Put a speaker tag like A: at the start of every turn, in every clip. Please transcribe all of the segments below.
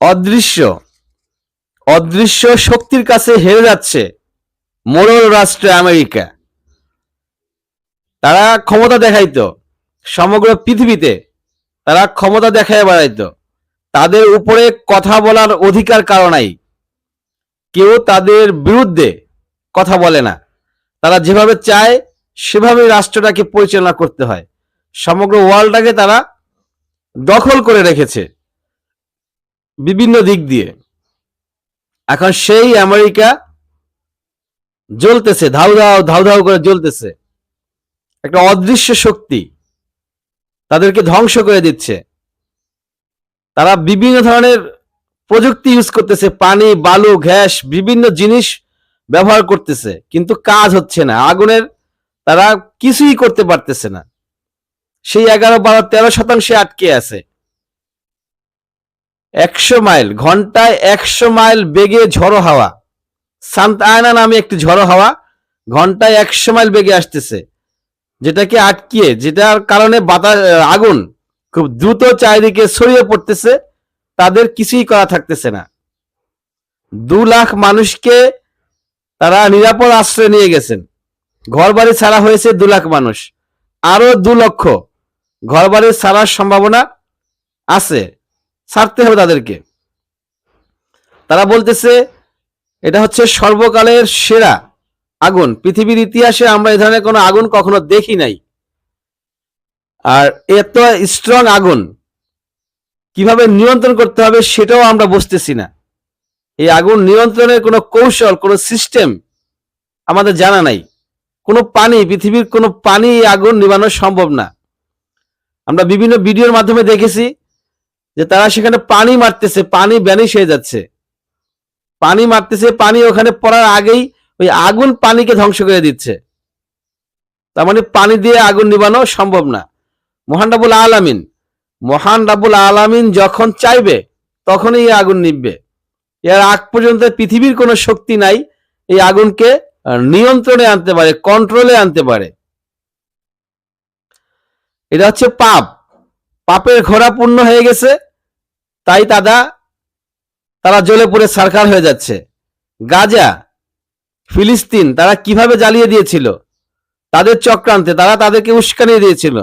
A: অদৃশ্য। অদৃশ্য শক্তির কাছে হেরে যাচ্ছে মোড়ল রাষ্ট্র আমেরিকা। তারা ক্ষমতা দেখাইতো, সমগ্র পৃথিবীতে তারা ক্ষমতা দেখায় বেড়াইতো। তাদের উপরে কথা বলার অধিকার কারও নাই। কেউ তাদের বিরুদ্ধে কথা বলে না। তারা যেভাবে চায় সেভাবে রাষ্ট্রটাকে পরিচালনা করতে হয়। সমগ্র ওয়ার্ল্ডটাকে তারা দখল করে রেখেছে। বিভিন্ন দিক দিয়ে। এখন সেই আমেরিকা জ্বলতেছে, ধাউ ধাউ ধাউ ধাউ করে জ্বলতেছে। একটা অদৃশ্য শক্তি তাদেরকে ধ্বংস করে দিচ্ছে। তারা বিভিন্ন ধরনের প্রযুক্তি ইউজ করতেছে, পানি, বালু, গ্যাস, বিভিন্ন জিনিস ব্যবহার করতেছে, কিন্তু কাজ হচ্ছে না। আগুনের তারা কিছুই করতে পারতেছে না। সেই এগারো, বারো, তেরো শতাংশে আটকে আছে। একশো মাইল, ঘন্টায় একশো মাইল বেগে ঝড়ো হাওয়া। সান্ত আয়না নামে একটি ঝড়ো হাওয়া ঘন্টায় একশো মাইল বেগে আসতেছে, যেটাকে আটকিয়ে, যেটার কারণে বাতাস, আগুন খুব দ্রুত চারিদিকে ছড়িয়ে পড়তেছে, তাদের কিছুই করা থাকতেছে না। দু লাখ মানুষকে তারা নিরাপদ আশ্রয় নিয়ে গেছেন। ঘর বাড়ি ছাড়া হয়েছে দু লাখ মানুষ। আরও দু লক্ষ ঘর বাড়ি ছাড়ার সম্ভাবনা আছে। ছাড়তে হবে তাদেরকে। তারা বলতেছে, এটা হচ্ছে সর্বকালের সেরা আগুন। পৃথিবীর ইতিহাসে আমরা এই ধরনের কোনো আগুন কখনো দেখি নাই। আর এত স্ট্রং আগুন, কীভাবে নিয়ন্ত্রণ করতে হবে সেটাও আমরা বুঝতেছি না। এই আগুন নিয়ন্ত্রণের কোনো কৌশল, কোনো সিস্টেম আমাদের জানা নাই। কোনো পানি, পৃথিবীর কোনো পানি আগুন নিবানো সম্ভব না। আমরা বিভিন্ন ভিডিওর মাধ্যমে দেখেছি যে তারা সেখানে পানি মারতেছে, পানি ব্যানিশ হয়ে যাচ্ছে। পানি মারতেছে, পানি ওখানে পড়ার আগেই ওই আগুন পানিকে ধ্বংস করে দিচ্ছে। তার মানে পানি দিয়ে আগুন নিবানো সম্ভব না। মহান রাবুল আলামিন, মহান রাবুল আলামিন যখন চাইবে, তখনই এই আগুন নিববে এর আগ পর্যন্ত পৃথিবীর কোনো শক্তি নাই, এই আগুনকে নিয়ন্ত্রণে আনতে পারে কন্ট্রোলে আনতে পারে। এটা হচ্ছে পাপ। পাপের ঘোড়া পূর্ণ হয়ে গেছে তাই তারা তারা জ্বলে পড়ে সারকার হয়ে যাচ্ছে। গাজা, ফিলিস্তিন, তারা কীভাবে জ্বালিয়ে দিয়েছিল? তাদের চক্রান্তে তারা তাদেরকে উস্কানিয়ে দিয়েছিল।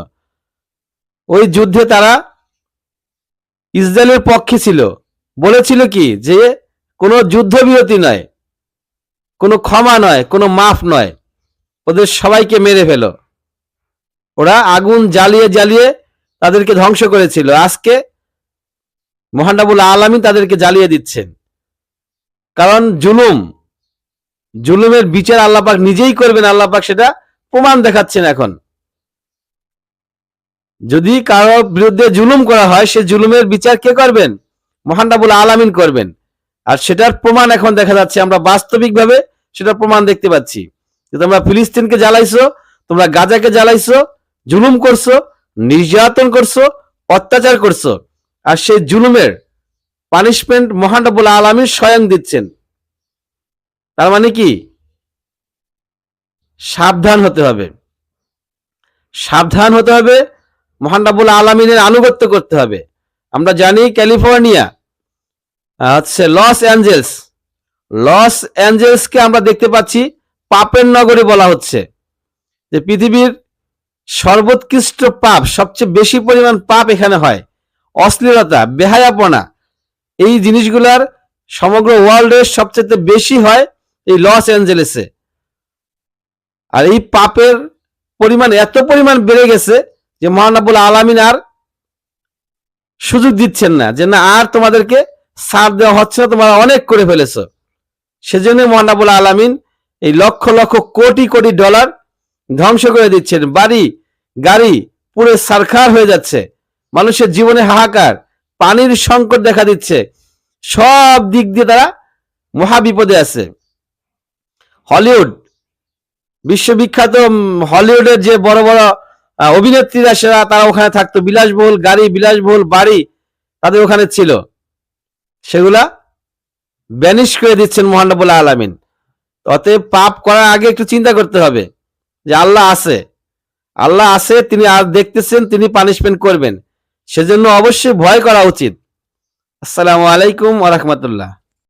A: ওই যুদ্ধে তারা ইসরায়েলের পক্ষে ছিল। বলেছিল কি যে, কোনো যুদ্ধবিরতি নয়, কোনো ক্ষমা নয়, কোনো মাফ নয়। ওদের সবাইকে মেরে ফেলো। ওরা আগুন জ্বালিয়ে জ্বালিয়ে তাদেরকে ধ্বংস করেছিল। আজকে মহানবুল আলমী তাদেরকে জ্বালিয়ে দিচ্ছেন। কারণ জুলুম, জুলুমের বিচার আল্লাপাক নিজেই করবেন আল্লাপাক সেটা প্রমাণ দেখাচ্ছেন এখন। যদি কারও বিরুদ্ধে জুলুম করা হয়, সে জুলুমের বিচার কে করবেন? মহানবুল আলামিন করবেন। আর সেটার প্রমাণ এখন দেখা যাচ্ছে, আমরা বাস্তবিকভাবে সেটার প্রমাণ দেখতে পাচ্ছি। যে তোমরা ফিলিস্তিনকে জ্বালাইছো, তোমরা গাজাকে জ্বালাইছো, জুলুম করছ, নির্যাতন করছ, অত্যাচার করছ আর সেই জুলুমের পানিশমেন্ট মহানবুল আলামিন স্বয়ং দিচ্ছেন। তার মানে কি? সাবধান হতে হবে। সাবধান হতে হবে, মহান রাবুল আলমিনের আনুগত্য করতে হবে। আমরা জানি ক্যালিফোর্নিয়া হচ্ছে লস অ্যাঞ্জেলস। লস অ্যাঞ্জেলসকে আমরা দেখতে পাচ্ছি, পাপের নগরী বলা হচ্ছে। যে পৃথিবীর সর্বোৎকৃষ্ট পাপ, সবচেয়ে বেশি পরিমাণ পাপ এখানে হয়। অশ্লীলতা, বেহায়াপনা, এই জিনিসগুলার সমগ্র ওয়ার্ল্ডের সবচেয়ে বেশি হয় এই লস অ্যাঞ্জেলেসে আর এই পাপের পরিমাণ, এত পরিমাণ বেড়ে গেছে যে মহানাবুল আলামিন আর সুযোগ দিচ্ছেন না যে না, আর তোমাদেরকে সার দেওয়া হচ্ছে না, তোমরা অনেক করে ফেলেছো। সেজন্য মহানাবুল আলামিন এই লক্ষ লক্ষ কোটি কোটি ডলার ধ্বংস করে দিচ্ছেন। বাড়ি, গাড়ি পুরো সারখার হয়ে যাচ্ছে। মানুষের জীবনে হাহাকার, পানির সংকট দেখা দিচ্ছে। সব দিক দিয়ে তারা মহাবিপদে আছে। হলিউড, বিশ্ববিখ্যাত হলিউডের যে বড় বড় অভিনেত্রীরা, সেরা তারা ওখানে থাকতো। বিলাসবহুল গাড়ি, বিলাসবহুল বাড়ি তাদের ওখানে ছিল। সেগুলা ব্যানিশ করে দিচ্ছেন মহানবুল্লাহ আলামিন। অতএব পাপ করার আগে একটু চিন্তা করতে হবে যে আল্লাহ আছে। আল্লাহ আছে, তিনি আর দেখতেছেন, তিনি পানিশমেন্ট করবেন। সেজন্য অবশ্যই ভয় করা উচিত। আসসালামু আলাইকুম আ রাহমাতুল্লাহ।